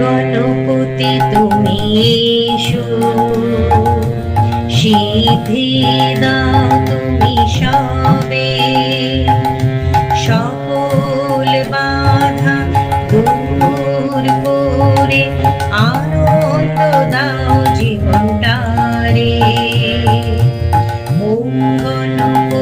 গণপতি তুমি সিদ্ধি দাও তুমি সবে। সকল বাধা দূর করে আনন্দ দাও জীবনটারে। গণপতি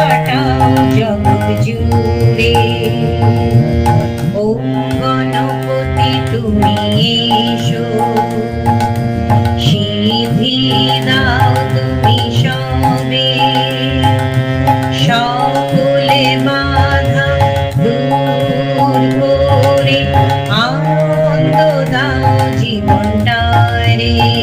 কাটাও জগৎ জুড়ে ও গণপতি তুমি এসো সিদ্ধি দাও তুমি সবে, সকলে বাধা দূর করে আনন্দ দাও জীবনটারে